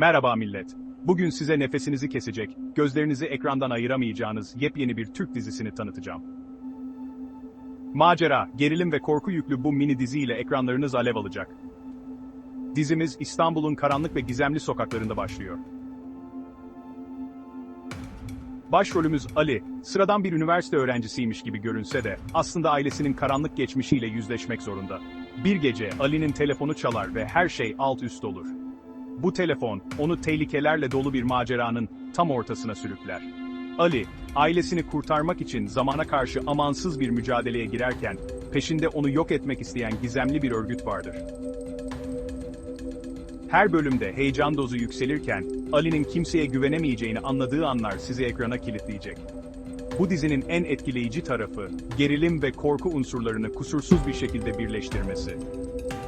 Merhaba millet. Bugün size nefesinizi kesecek, gözlerinizi ekrandan ayıramayacağınız yepyeni bir Türk dizisini tanıtacağım. Macera, gerilim ve korku yüklü bu mini dizi ile ekranlarınız alev alacak. Dizimiz İstanbul'un karanlık ve gizemli sokaklarında başlıyor. Başrolümüz Ali, sıradan bir üniversite öğrencisiymiş gibi görünse de aslında ailesinin karanlık geçmişiyle yüzleşmek zorunda. Bir gece Ali'nin telefonu çalar ve her şey alt üst olur. Bu telefon, onu tehlikelerle dolu bir maceranın tam ortasına sürükler. Ali, ailesini kurtarmak için zamana karşı amansız bir mücadeleye girerken, peşinde onu yok etmek isteyen gizemli bir örgüt vardır. Her bölümde heyecan dozu yükselirken, Ali'nin kimseye güvenemeyeceğini anladığı anlar sizi ekrana kilitleyecek. Bu dizinin en etkileyici tarafı, gerilim ve korku unsurlarını kusursuz bir şekilde birleştirmesi.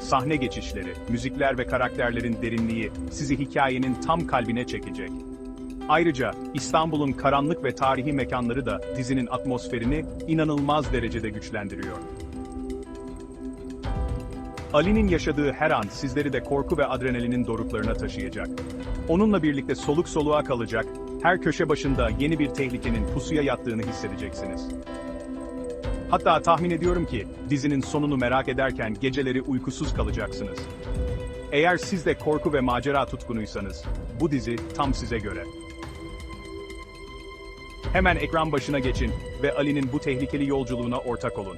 Sahne geçişleri, müzikler ve karakterlerin derinliği sizi hikayenin tam kalbine çekecek. Ayrıca İstanbul'un karanlık ve tarihi mekanları da dizinin atmosferini inanılmaz derecede güçlendiriyor. Ali'nin yaşadığı her an sizleri de korku ve adrenalinin doruklarına taşıyacak. Onunla birlikte soluk soluğa kalacak, her köşe başında yeni bir tehlikenin pusuya yattığını hissedeceksiniz. Hatta tahmin ediyorum ki dizinin sonunu merak ederken geceleri uykusuz kalacaksınız. Eğer siz de korku ve macera tutkunuysanız, bu dizi tam size göre. Hemen ekran başına geçin ve Ali'nin bu tehlikeli yolculuğuna ortak olun.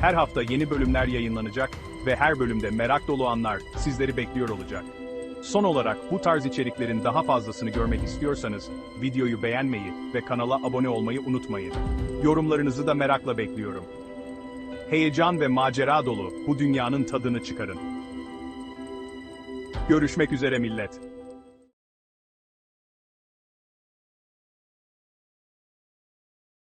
Her hafta yeni bölümler yayınlanacak ve her bölümde merak dolu anlar sizleri bekliyor olacak. Son olarak bu tarz içeriklerin daha fazlasını görmek istiyorsanız videoyu beğenmeyi ve kanala abone olmayı unutmayın. Yorumlarınızı da merakla bekliyorum. Heyecan ve macera dolu bu dünyanın tadını çıkarın. Görüşmek üzere millet.